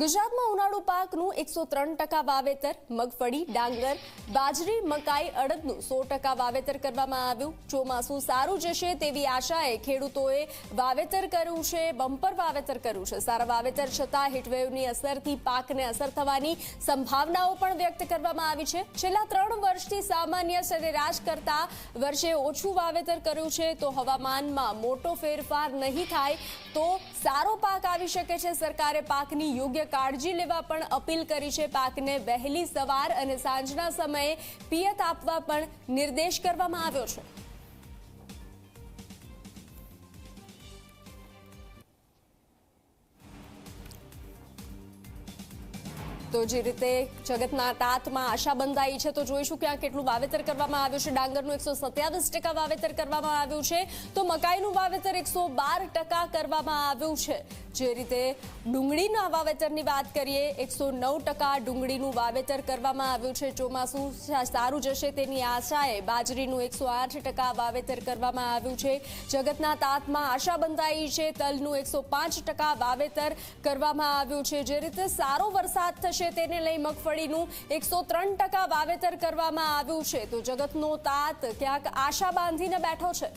ગુજરાતમાં ઉનાળુ પાકનું એકસો ત્રણ ટકા વાવેતર, મગફળી, ડાંગર, બાજરી, મકાઈ અડદનું સો ટકા વાવેતર કરવામાં આવ્યું. ચોમાસું સારું જશે તેવી આશાએ ખેડૂતોએ વાવેતર કર્યું છે, બમ્પર વાવેતર કર્યું છે. સારા વાવેતર છતાં હીટવેવની અસરથી પાકને અસર થવાની સંભાવનાઓ પણ વ્યક્ત કરવામાં આવી છે. છેલ્લા ત્રણ વર્ષથી સામાન્ય સરેરાશ કરતા વર્ષે ઓછું વાવેતર કર્યું છે, તો હવામાનમાં મોટો ફેરફાર નહીં થાય. તો સારો પાક આવી શકે છે. સરકારે પાકની યોગ્ય કાળજી લેવા પણ અપીલ કરી છે. પાકને વહેલી સવાર અને સાંજના સમયે પિયત આપવા પણ નિર્દેશ કરવામાં આવ્યો છે. તો જે રીતે જગતના તાતમાં આશા બંધાઈ છે, તો જોઈશું કે આ કેટલું વાવેતર કરવામાં આવ્યું છે. ડાંગરનું એકસો સત્યાવીસ ટકા વાવેતર કરવામાં આવ્યું છે. તો મકાઈનું વાવેતર એકસો બાર ટકા કરવામાં આવ્યું છે. જે રીતે ડુંગળીના વાવેતરની વાત કરીએ, એકસો નવ ટકા ડુંગળીનું વાવેતર કરવામાં આવ્યું છે. ચોમાસું સારું જશે તેની આશાએ બાજરીનું એકસો આઠ ટકા વાવેતર કરવામાં આવ્યું છે. જગતના તાતમાં આશા બંધાઈ છે. તલનું એકસો પાંચ ટકા વાવેતર કરવામાં આવ્યું છે. જે રીતે સારો વરસાદ થશે તેને લઈ મગફળીનું એકસો ત્રણ ટકા વાવેતર કરવામાં આવ્યું છે. તો જગતનો તાત ક્યાંક આશા બાંધીને બેઠો છે.